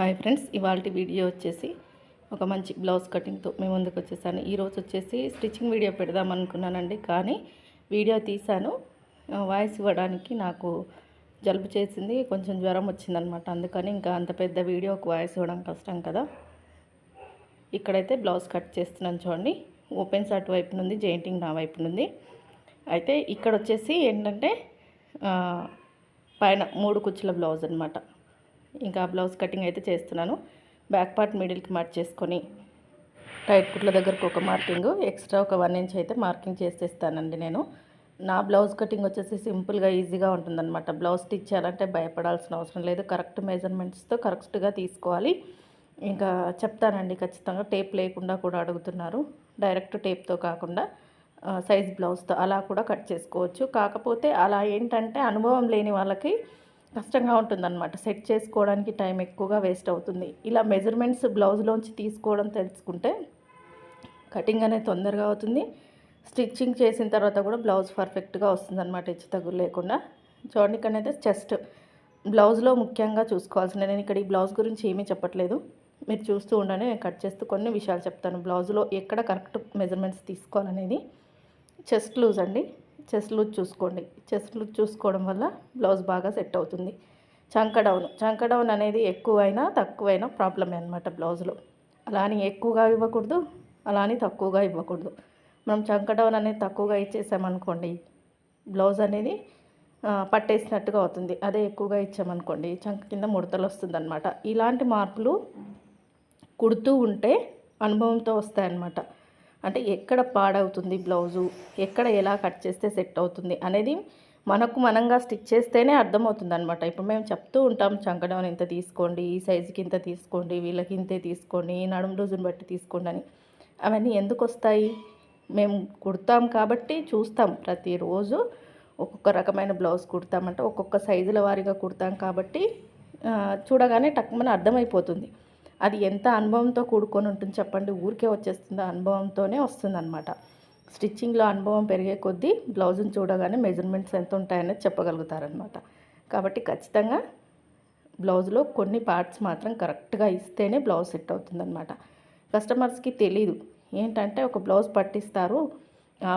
Hi friends ఇవాళ video వచ్చేసి ఒక మంచి బ్లౌజ్ కటింగ్తో మేము ముందుకు వచ్చేసాను. ఈరోజు వచ్చేసి స్టిచ్చింగ్ వీడియో పెడదాం అనుకున్నానండి కానీ వీడియో తీశాను. వాయిస్ ఇవ్వడానికి నాకు జలుబు చేసింది కొంచెం జ్వరం వచ్చిందనమాట. అందుకని ఇంకా అంత పెద్ద వీడియోకి వాయిస్ ఇవ్వడం కష్టం కదా. ఇక్కడైతే బ్లౌజ్ కట్ చేస్తున్నాను చూడండి. ఓపెన్స్ అటువైపు నుండి జెయింటింగ్ నా వైపు నుండి. అయితే ఇక్కడ వచ్చేసి ఏంటంటే పైన మూడు కుచ్చుల బ్లౌజ్ అనమాట. ఇంకా బ్లౌజ్ కటింగ్ అయితే చేస్తున్నాను. బ్యాక్ పార్ట్ మిడిల్కి మార్క్ చేసుకొని టైట్ కుట్ల దగ్గరకు ఒక మార్కింగ్. ఎక్స్ట్రా ఒక వన్ ఇంచ్ అయితే మార్కింగ్ చేసేస్తానండి నేను. నా బ్లౌజ్ కటింగ్ వచ్చేసి సింపుల్గా ఈజీగా ఉంటుందన్నమాట. బ్లౌజ్ స్టిచ్ చేయాలంటే భయపడాల్సిన అవసరం లేదు. కరెక్ట్ మెజర్మెంట్స్తో కరెక్ట్గా తీసుకోవాలి. ఇంకా చెప్తానండి ఖచ్చితంగా టేప్ లేకుండా కూడా అడుగుతున్నారు. డైరెక్ట్ టేప్తో కాకుండా సైజ్ బ్లౌజ్తో అలా కూడా కట్ చేసుకోవచ్చు. కాకపోతే అలా ఏంటంటే అనుభవం లేని వాళ్ళకి కష్టంగా ఉంటుందన్నమాట. సెట్ చేసుకోవడానికి టైం ఎక్కువగా వేస్ట్ అవుతుంది. ఇలా మెజర్మెంట్స్ బ్లౌజ్లోంచి తీసుకోవడం తెలుసుకుంటే కటింగ్ అనేది తొందరగా అవుతుంది. స్టిచ్చింగ్ చేసిన తర్వాత కూడా బ్లౌజ్ పర్ఫెక్ట్గా వస్తుంది అనమాట హెచ్చు తగ్గులు లేకుండా. చూడండి ఇక్కడైతే చెస్ట్. బ్లౌజ్లో ముఖ్యంగా చూసుకోవాల్సిన నేను ఇక్కడ ఈ బ్లౌజ్ గురించి ఏమీ చెప్పట్లేదు. మీరు చూస్తూ ఉండండి. నేను కట్ చేస్తూ కొన్ని విషయాలు చెప్తాను. బ్లౌజ్లో ఎక్కడ కరెక్ట్ మెజర్మెంట్స్ తీసుకోవాలనేది. చెస్ట్ లూజ్ అండి. చెస్ట్ లూజ్ చూసుకోండి. చెస్ట్ లూజ్ చూసుకోవడం వల్ల బ్లౌజ్ బాగా సెట్ అవుతుంది. చంక డౌన్. చంక డౌన్ అనేది ఎక్కువైనా తక్కువైనా ప్రాబ్లమే అనమాట బ్లౌజ్లో. అలా అని ఎక్కువగా ఇవ్వకూడదు అలా అని తక్కువగా ఇవ్వకూడదు. మనం చంక డౌన్ అనేది తక్కువగా ఇచ్చేసామనుకోండి బ్లౌజ్ అనేది పట్టేసినట్టుగా అవుతుంది. అదే ఎక్కువగా ఇచ్చామనుకోండి చంక కింద ముడతలు వస్తుందన్నమాట ఇలాంటి మార్పులు కుడుతూ ఉంటే అనుభవంతో వస్తాయన్నమాట. అంటే ఎక్కడ పాడవుతుంది బ్లౌజు ఎక్కడ ఎలా కట్ చేస్తే సెట్ అవుతుంది అనేది మనకు మనంగా స్టిచ్ చేస్తేనే అర్థమవుతుంది అనమాట ఇప్పుడు మేము చెప్తూ ఉంటాం చంకడం ఇంత తీసుకోండి ఈ సైజుకి ఇంత తీసుకోండి వీళ్ళకి ఇంతే తీసుకోండి ఈ నడుము రోజును బట్టి తీసుకోండి అని. అవన్నీ ఎందుకు వస్తాయి? మేము కుడతాం కాబట్టి చూస్తాం. ప్రతిరోజు ఒక్కొక్క రకమైన బ్లౌజ్ కుడతామంటే ఒక్కొక్క సైజుల వారీగా కుడతాం కాబట్టి చూడగానే టక్కుమని అర్థమైపోతుంది. అది ఎంత అనుభవంతో కూడుకొని ఉంటుంది చెప్పండి? ఊరికే వచ్చేస్తుందో. అనుభవంతోనే వస్తుందన్నమాట. స్టిచ్చింగ్లో అనుభవం పెరిగే కొద్దీ బ్లౌజ్ని చూడగానే మెజర్మెంట్స్ ఎంత ఉంటాయనేది చెప్పగలుగుతారనమాట కాబట్టి ఖచ్చితంగా బ్లౌజ్లో కొన్ని పార్ట్స్ మాత్రం కరెక్ట్గా ఇస్తేనే బ్లౌజ్ సెట్ అవుతుందన్నమాట. కస్టమర్స్కి తెలీదు. ఏంటంటే ఒక బ్లౌజ్ పట్టిస్తారు.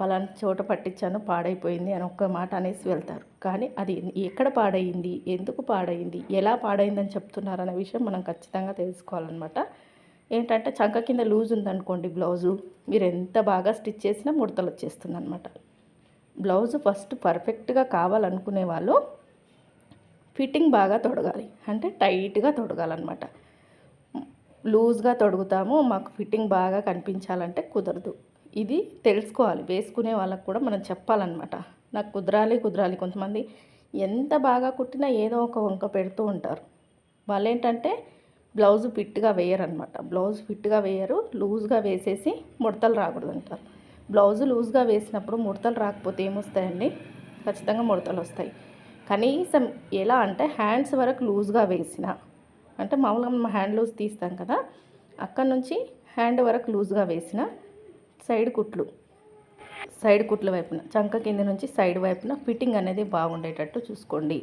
పలానా చోట పట్టించాను పాడైపోయింది అని ఒక్క మాట అనేసి వెళ్తారు. కానీ అది ఎక్కడ పాడైంది ఎందుకు పాడైంది ఎలా పాడైందని చెప్తున్నారు అనే విషయం మనం ఖచ్చితంగా తెలుసుకోవాలన్నమాట. ఏంటంటే చంక కింద లూజ్ ఉందనుకోండి బ్లౌజు మీరు ఎంత బాగా స్టిచ్ చేసినా ముడతలు వచ్చేస్తుంది అనమాట బ్లౌజ్ ఫస్ట్ పర్ఫెక్ట్గా కావాలనుకునే వాళ్ళు ఫిట్టింగ్ బాగా తొడగాలి. అంటే టైట్గా తొడగాలన్నమాట. లూజ్గా తొడుగుతాము మాకు ఫిట్టింగ్ బాగా కనిపించాలంటే కుదరదు. ఇది తెలుసుకోవాలి. వేసుకునే వాళ్ళకు కూడా మనం చెప్పాలన్నమాట. నాకు కుదరాలి కుదరాలి. కొంతమంది ఎంత బాగా కుట్టినా ఏదో ఒక వంక పెడుతూ ఉంటారు. వాళ్ళు ఏంటంటే బ్లౌజ్ ఫిట్గా వేయరనమాట బ్లౌజ్ ఫిట్గా వేయరు. లూజ్గా వేసేసి ముడతలు రాకూడదు అంటారు బ్లౌజ్ లూజ్గా వేసినప్పుడు ముడతలు రాకపోతే ఏమొస్తాయండి? ఖచ్చితంగా ముడతలు వస్తాయి. కనీసం ఎలా అంటే హ్యాండ్స్ వరకు లూజ్గా వేసిన అంటే మామూలుగా మనం హ్యాండ్ లూజ్ తీస్తాం కదా అక్కడ నుంచి హ్యాండ్ వరకు లూజ్గా వేసిన సైడ్ కుట్లు. సైడ్ కుట్ల వైపున చంక కింద నుంచి సైడ్ వైపున ఫిట్టింగ్ అనేది బాగుండేటట్టు చూసుకోండి.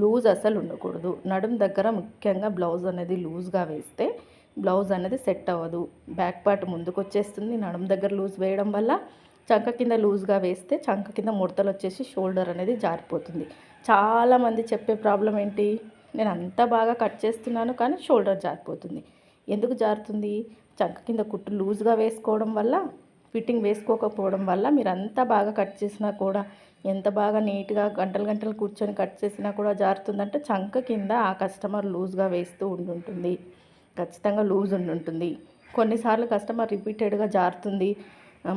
లూజ్ అసలు ఉండకూడదు. నడుం దగ్గర ముఖ్యంగా బ్లౌజ్ అనేది లూజ్గా వేస్తే బ్లౌజ్ అనేది సెట్ అవ్వదు. బ్యాక్ పార్ట్ ముందుకు వచ్చేస్తుంది నడుం దగ్గర లూజ్ వేయడం వల్ల చంక కింద లూజ్గా వేస్తే చంక కింద ముడతలు వచ్చేసి షోల్డర్ అనేది జారిపోతుంది. చాలామంది చెప్పే ప్రాబ్లం ఏంటి? నేను అంత బాగా కట్ చేస్తున్నాను కానీ షోల్డర్ జారిపోతుంది. ఎందుకు జారుతుంది? చంక కింద కుట్టు లూజ్గా వేసుకోవడం వల్ల ఫిట్టింగ్ వేసుకోకపోవడం వల్ల మీరు అంత బాగా కట్ చేసినా కూడా ఎంత బాగా నీట్గా గంటలు గంటలు కూర్చొని కట్ చేసినా కూడా జారుతుందంటే చంక కింద ఆ కస్టమర్ లూజ్గా వేస్తూ ఉండుంటుంది. ఖచ్చితంగా లూజ్ ఉండుంటుంది. కొన్నిసార్లు కస్టమర్ రిపీటెడ్గా జారుతుంది.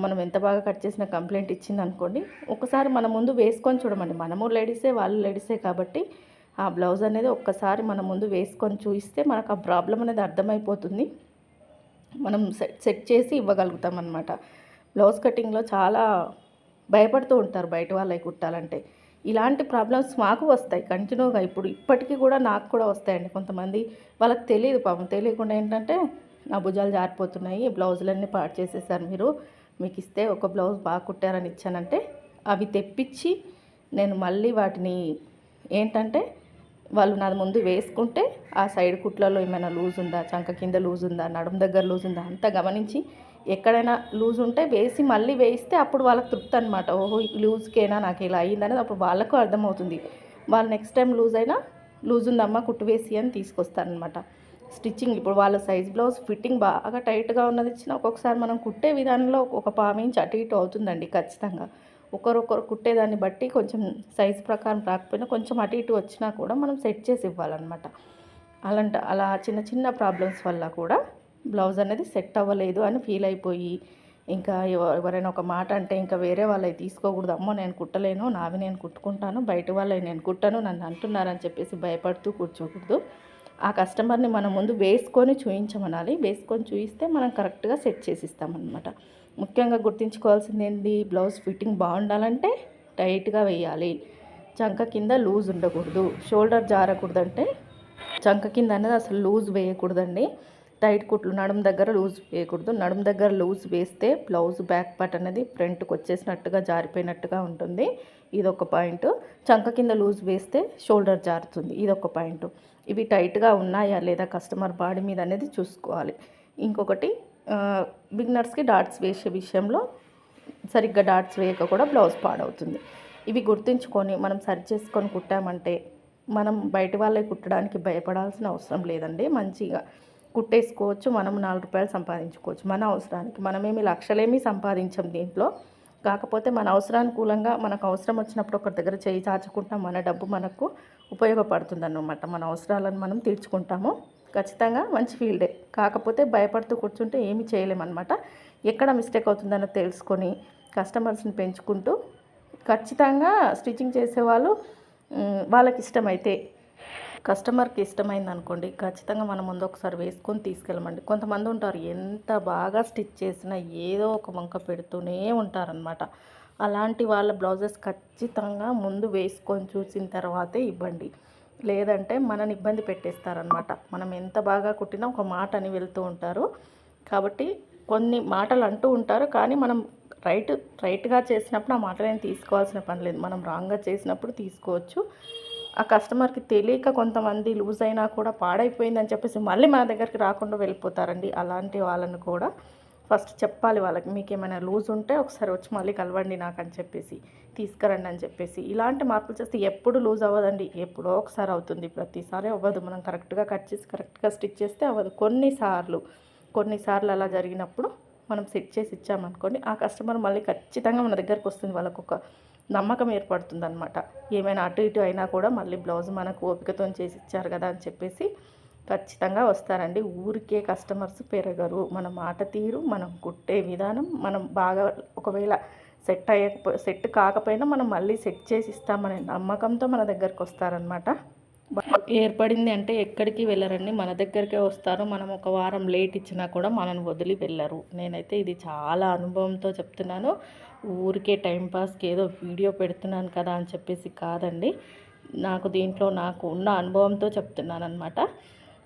మనం ఎంత బాగా కట్ చేసిన కంప్లైంట్ ఇచ్చింది అనుకోండి ఒకసారి మన ముందు వేసుకొని చూడమండి. మనము లేడీసే వాళ్ళు లేడీసే కాబట్టి ఆ బ్లౌజ్ అనేది ఒక్కసారి మన ముందు వేసుకొని చూస్తే మనకు ఆ ప్రాబ్లం అనేది అర్థమైపోతుంది. మనం సెట్ సెట్ చేసి ఇవ్వగలుగుతాం అనమాట బ్లౌజ్ కటింగ్లో చాలా భయపడుతూ ఉంటారు బయట వాళ్ళకి కుట్టాలంటే. ఇలాంటి ప్రాబ్లమ్స్ మాకు వస్తాయి కంటిన్యూగా ఇప్పుడు. ఇప్పటికీ కూడా నాకు కూడా వస్తాయండి. కొంతమంది వాళ్ళకి తెలియదు పాపం. తెలియకుండా ఏంటంటే నా భుజాలు జారిపోతున్నాయి బ్లౌజులన్నీ పాడు చేసేసారు మీరు. మీకు ఇస్తే ఒక బ్లౌజ్ బాగా కుట్టారని ఇచ్చానంటే అవి తెప్పించి నేను మళ్ళీ వాటిని ఏంటంటే వాళ్ళు నాది ముందు వేసుకుంటే ఆ సైడ్ కుట్లలో ఏమైనా లూజ్ ఉందా చంక కింద లూజ్ ఉందా నడుము దగ్గర లూజ్ ఉందా అంతా గమనించి ఎక్కడైనా లూజ్ ఉంటే వేసి మళ్ళీ వేయిస్తే అప్పుడు వాళ్ళకి తృప్తి అనమాట ఓహో లూజ్కేనా? నాకు ఇలా అయ్యిందనేది అప్పుడు వాళ్ళకు అర్థమవుతుంది. వాళ్ళు నెక్స్ట్ టైం లూజ్ అయినా లూజ్ ఉందమ్మా కుట్టు వేసి అని తీసుకొస్తారనమాట స్టిచ్చింగ్ ఇప్పుడు వాళ్ళ సైజ్ బ్లౌజ్ ఫిట్టింగ్ బాగా టైట్గా ఉన్నది ఇచ్చిన ఒక్కొక్కసారి మనం కుట్టే విధానంలో ఒక పావించి అటు ఇటు అవుతుందండి ఖచ్చితంగా. ఒకరొకరు కుట్టేదాన్ని బట్టి కొంచెం సైజ్ ప్రకారం రాకపోయినా కొంచెం అటు ఇటు వచ్చినా కూడా మనం సెట్ చేసి ఇవ్వాలన్నమాట. అలాంటి అలా చిన్న చిన్న ప్రాబ్లమ్స్ వల్ల కూడా బ్లౌజ్ అనేది సెట్ అవ్వలేదు అని ఫీల్ అయిపోయి ఇంకా ఎవ- ఎవరైనా ఒక మాట అంటే ఇంకా వేరే వాళ్ళవి తీసుకోకూడదు. అమ్మో నేను కుట్టలేను నావి నేను కుట్టుకుంటాను బయట వాళ్ళవి నేను కుట్టను నన్ను అంటున్నారని చెప్పేసి భయపడుతూ కూర్చోకూడదు. ఆ కస్టమర్ని మనం ముందు వేసుకొని చూయించమనాలి. వేసుకొని చూయిస్తే మనం కరెక్ట్గా సెట్ చేసిస్తామన్నమాట. ముఖ్యంగా గుర్తుంచుకోవాల్సింది ఏంటి బ్లౌజ్ ఫిట్టింగ్ బాగుండాలంటే టైట్గా వేయాలి. చంక కింద లూజ్ ఉండకూడదు. షోల్డర్ జారకూడదంటే చంక కింద అనేది అసలు లూజ్ వేయకూడదండి. టైట్ కుట్లు నడుము దగ్గర లూజ్ వేయకూడదు. నడుము దగ్గర లూజ్ వేస్తే బ్లౌజ్ బ్యాక్ పార్ట్ అనేది ఫ్రంట్కి వచ్చేసినట్టుగా జారిపోయినట్టుగా ఉంటుంది. ఇదొక పాయింట్. చంక కింద లూజ్ వేస్తే షోల్డర్ జారుతుంది. ఇదొక పాయింట్. ఇవి టైట్గా ఉన్నాయా లేదా కస్టమర్ బాడీ మీద అనేది చూసుకోవాలి. ఇంకొకటి బిగినర్స్కి డాట్స్ వేసే విషయంలో సరిగ్గా డాట్స్ వేయక కూడా బ్లౌజ్ పాడవుతుంది. ఇవి గుర్తుంచుకొని మనం సరి చేసుకొని కుట్టామంటే మనం బయట వాళ్ళే కుట్టడానికి భయపడాల్సిన అవసరం లేదండి. మంచిగా కుట్టేసుకోవచ్చు మనం నాలుగు రూపాయలు సంపాదించుకోవచ్చు. మన అవసరానికి. మనమేమి లక్షలేమీ సంపాదించం దీంట్లో. కాకపోతే మన అవసరానుకూలంగా మనకు అవసరం వచ్చినప్పుడు ఒకరి దగ్గర చేయి చాచుకుంటాం. మన డబ్బు మనకు ఉపయోగపడుతుంది అన్నమాట మన అవసరాలను మనం తీర్చుకుంటాము. ఖచ్చితంగా మంచి ఫీల్డే. కాకపోతే భయపడుతూ కూర్చుంటే ఏమి చేయలేమన్నమాట. ఎక్కడ మిస్టేక్ అవుతుందన్నో తెలుసుకొని కస్టమర్స్ని పెంచుకుంటూ ఖచ్చితంగా స్టిచ్చింగ్ చేసేవాళ్ళు వాళ్ళకి ఇష్టమైతే కస్టమర్కి ఇష్టమైంది అనుకోండి ఖచ్చితంగా మనం ముందు ఒకసారి వేసుకొని తీసుకెళ్ళమండి. కొంతమంది ఉంటారు ఎంత బాగా స్టిచ్ చేసినా ఏదో ఒక వంక పెడుతూనే ఉంటారనమాట అలాంటి వాళ్ళ బ్లౌజెస్ ఖచ్చితంగా ముందు వేసుకొని చూసిన తర్వాతే ఇవ్వండి. లేదంటే మనని ఇబ్బంది పెట్టేస్తారనమాట మనం ఎంత బాగా కుట్టినా ఒక మాట అని వెళ్తూ ఉంటారు. కాబట్టి కొన్ని మాటలు అంటూ ఉంటారు కానీ మనం రైట్ రైట్గా చేసినప్పుడు ఆ మాటలేం తీసుకోవాల్సిన పని లేదు. మనం రాంగ్గా చేసినప్పుడు తీసుకోవచ్చు. ఆ కస్టమర్కి తెలియక కొంతమంది లూజ్ అయినా కూడా పాడైపోయిందని చెప్పేసి మళ్ళీ మన దగ్గరికి రాకుండా వెళ్ళిపోతారండి. అలాంటి వాళ్ళని కూడా ఫస్ట్ చెప్పాలి వాళ్ళకి మీకు ఏమైనా లూజ్ ఉంటే ఒకసారి వచ్చి మళ్ళీ కలవండి నాకు అని చెప్పేసి తీసుకురండి అని చెప్పేసి. ఇలాంటి మార్పులు చేస్తే ఎప్పుడు లూజ్ అవ్వదండి. ఎప్పుడో ఒకసారి అవుతుంది. ప్రతిసారి అవ్వదు. మనం కరెక్ట్గా కట్ చేసి కరెక్ట్గా స్టిచ్ చేస్తే అవ్వదు. కొన్నిసార్లు కొన్నిసార్లు అలా జరిగినప్పుడు మనం సెట్ చేసి ఇచ్చామనుకోండి ఆ కస్టమర్ మళ్ళీ ఖచ్చితంగా మన దగ్గరకు వస్తుంది. వాళ్ళకు ఒక నమ్మకం ఏర్పడుతుంది అనమాట ఏమైనా అటు ఇటు అయినా కూడా మళ్ళీ బ్లౌజ్ మనకు ఓపికతో చేసి ఇచ్చారు కదా అని చెప్పేసి ఖచ్చితంగా వస్తారండి. ఊరికే కస్టమర్స్ పెరగరు. మన మాట తీరు మనం కుట్టే విధానం మనం బాగా ఒకవేళ సెట్ అయ్యకపో సెట్ కాకపోయినా మనం మళ్ళీ సెట్ చేసి ఇస్తామనే నమ్మకంతో మన దగ్గరకు వస్తారనమాట ఏర్పడింది అంటే ఎక్కడికి వెళ్ళరండి. మన దగ్గరికే వస్తారు. మనం ఒక వారం లేట్ ఇచ్చినా కూడా మనల్ని వదిలి వెళ్ళరు. నేనైతే ఇది చాలా అనుభవంతో చెప్తున్నాను. ఊరికే టైంపాస్కి ఏదో వీడియో పెడుతున్నాను కదా అని చెప్పేసి కాదండి. నాకు దీంట్లో నాకు ఉన్న అనుభవంతో చెప్తున్నాను అనమాట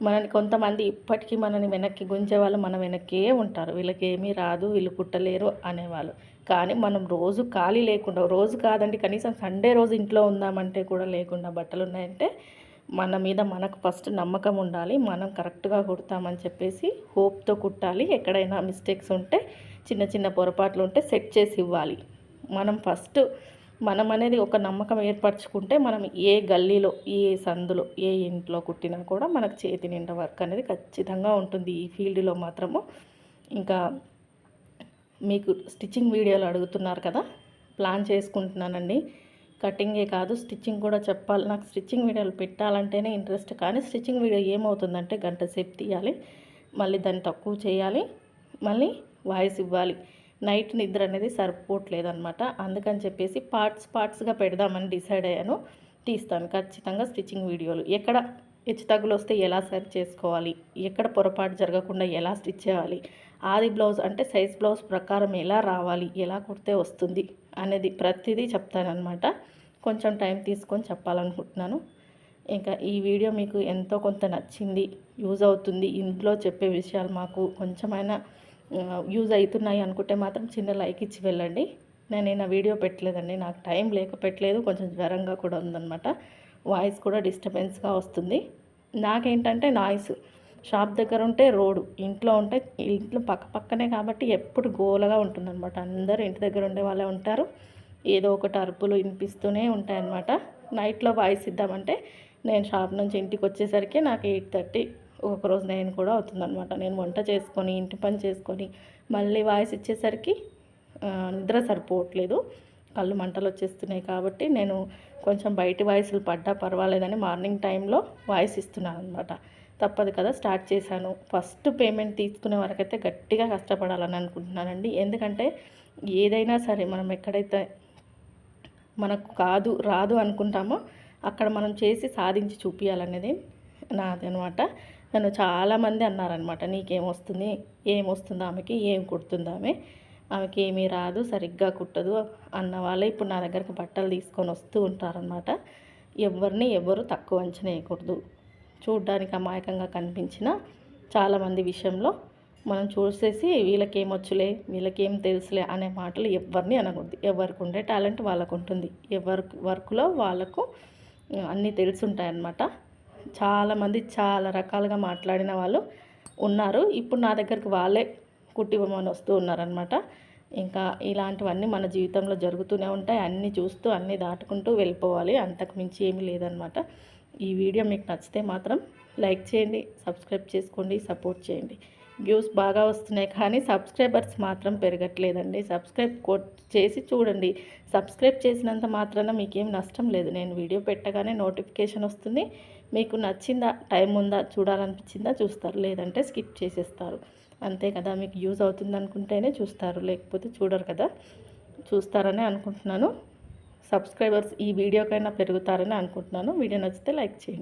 మనని కొంతమంది ఇప్పటికీ మనని వెనక్కి గుంజే వాళ్ళు మన వెనక్కే ఉంటారు. వీళ్ళకి ఏమీ రాదు వీళ్ళు కుట్టలేరు అనేవాళ్ళు. కానీ మనం రోజు ఖాళీ లేకుండా రోజు కాదండి కనీసం సండే రోజు ఇంట్లో ఉందామంటే కూడా లేకుండా బట్టలు ఉన్నాయంటే మన మీద మనకు ఫస్ట్ నమ్మకం ఉండాలి. మనం కరెక్ట్గా కుడతామని చెప్పేసి హోప్తో కుట్టాలి. ఎక్కడైనా మిస్టేక్స్ ఉంటే చిన్న చిన్న పొరపాట్లు ఉంటే సెట్ చేసి ఇవ్వాలి. మనం ఫస్ట్ మనం అనేది ఒక నమ్మకం ఏర్పరచుకుంటే మనం ఏ గల్లీలో ఏ సందులో ఏ ఇంట్లో కుట్టినా కూడా మనకు చేతి నిండా వర్క్ అనేది ఖచ్చితంగా ఉంటుంది. ఈ ఫీల్డ్లో మాత్రము ఇంకా మీకు స్టిచ్చింగ్ వీడియోలు అడుగుతున్నారు కదా ప్లాన్ చేసుకుంటున్నానండి. కటింగే కాదు స్టిచ్చింగ్ కూడా చెప్పాలి. నాకు స్టిచ్చింగ్ వీడియోలు పెట్టాలంటేనే ఇంట్రెస్ట్ కానీ స్టిచ్చింగ్ వీడియో ఏమవుతుందంటే గంట సేపు తీయాలి మళ్ళీ దాన్ని తక్కువ చేయాలి మళ్ళీ వాయిస్ ఇవ్వాలి. నైట్ నిద్ర అనేది సరిపోవట్లేదన్నమాట. అందుకని చెప్పేసి పార్ట్స్ పార్ట్స్గా పెడదామని డిసైడ్ అయ్యాను. తీస్తాను. ఖచ్చితంగా స్టిచ్చింగ్ వీడియోలు. ఎక్కడ హెచ్చు తగ్గులు వస్తే ఎలా సరి చేసుకోవాలి? ఎక్కడ పొరపాటు జరగకుండా ఎలా స్టిచ్ చేయాలి? ఆది బ్లౌజ్ అంటే సైజ్ బ్లౌజ్ ప్రకారం ఎలా రావాలి? ఎలా కుడితే వస్తుంది? అనేది ప్రతిదీ చెప్తానమాట కొంచెం టైం తీసుకొని చెప్పాలనుకుంటున్నాను. ఇంకా ఈ వీడియో మీకు ఎంతో కొంత నచ్చింది యూజ్ అవుతుంది. ఇందులో చెప్పే విషయాలు మాకు కొంచెమైనా యూజ్ అవుతున్నాయి అనుకుంటే మాత్రం చిన్న లైక్ ఇచ్చి వెళ్ళండి. నేను నా వీడియో పెట్టలేదండి. నాకు టైం లేక పెట్టలేదు. కొంచెం జ్వరంగా కూడా ఉందన్నమాట. వాయిస్ కూడా డిస్టర్బెన్స్గా వస్తుంది. నాకేంటంటే నాయిస్ షాప్ దగ్గర ఉంటే రోడ్డు ఇంట్లో ఉంటే ఇంట్లో పక్క పక్కనే కాబట్టి ఎప్పుడు గోలగా ఉంటుందన్నమాట. అందరూ ఇంటి దగ్గర ఉండే వాళ్ళే ఉంటారు. ఏదో ఒకటి అరుపులు వినిపిస్తూనే ఉంటాయన్నమాట. నైట్లో వాయిస్ ఇద్దామంటే నేను షాప్ నుంచి ఇంటికి వచ్చేసరికి నాకు ఎయిట్ థర్టీ ఒకరోజు నేను కూడా అవుతుందనమాట నేను వంట చేసుకొని ఇంటి పని చేసుకొని మళ్ళీ వాయిస్ ఇచ్చేసరికి నిద్ర సరిపోవట్లేదు. కళ్ళు మంటలు వచ్చేస్తున్నాయి కాబట్టి నేను కొంచెం బయటి వాయిస్లు పడ్డా పర్వాలేదని మార్నింగ్ టైంలో వాయిస్ ఇస్తున్నాను అనమాట తప్పదు కదా స్టార్ట్ చేశాను. ఫస్ట్ పేమెంట్ తీసుకునే వరకైతే గట్టిగా కష్టపడాలని అనుకుంటున్నానండి. ఎందుకంటే ఏదైనా సరే మనం ఎక్కడైతే మనకు కాదు రాదు అనుకుంటామో అక్కడ మనం చేసి సాధించి చూపించాలనేది నాది అనమాట నన్ను చాలామంది అన్నారనమాట నీకేమొస్తుంది? ఏమొస్తుంది ఆమెకి? ఏం కుడుతుంది ఆమె? ఆమెకి ఏమీ రాదు సరిగ్గా కుట్టదు అన్న వాళ్ళే ఇప్పుడు నా దగ్గరికి బట్టలు తీసుకొని వస్తూ ఉంటారనమాట. ఎవరిని ఎవరు తక్కువ అంచనా వేయకూడదు. చూడ్డానికి అమాయకంగా కనిపించిన చాలామంది విషయంలో మనం చూసేసి వీళ్ళకేమొచ్చులే వీళ్ళకేం తెలుసులే అనే మాటలు ఎవరిని అనకూడదు. ఎవరికి ఉండే టాలెంట్ వాళ్ళకు ఉంటుంది ఎవరి వర్క్లో వాళ్ళకు అన్నీ తెలుసుంటాయన్నమాట చాలామంది చాలా రకాలుగా మాట్లాడిన వాళ్ళు ఉన్నారు. ఇప్పుడు నా దగ్గరికి వాళ్ళే కుట్టివ్వమని వస్తూ ఉన్నారనమాట ఇంకా ఇలాంటివన్నీ మన జీవితంలో జరుగుతూనే ఉంటాయి. అన్నీ చూస్తూ అన్నీ దాటుకుంటూ వెళ్ళిపోవాలి. అంతకు మించి ఏమీ లేదనమాట ఈ వీడియో మీకు నచ్చితే మాత్రం లైక్ చేయండి సబ్స్క్రైబ్ చేసుకోండి సపోర్ట్ చేయండి. వ్యూస్ బాగా వస్తున్నాయి కానీ సబ్స్క్రైబర్స్ మాత్రం పెరగట్లేదండి. సబ్స్క్రైబ్ చేసి చూడండి. సబ్స్క్రైబ్ చేసినంత మాత్రాన మీకేం నష్టం లేదు. నేను వీడియో పెట్టగానే నోటిఫికేషన్ వస్తుంది. మీకు నచ్చిందా టైం ఉందా చూడాలనిపించిందా చూస్తారు. లేదంటే స్కిప్ చేసేస్తారు. అంతే కదా మీకు యూజ్ అవుతుంది అనుకుంటేనే చూస్తారు. లేకపోతే చూడరు కదా. చూస్తారని అనుకుంటున్నాను. సబ్స్క్రైబర్స్ ఈ వీడియోకైనా పెరుగుతారని అనుకుంటున్నాను. వీడియో నచ్చితే లైక్ చేయండి.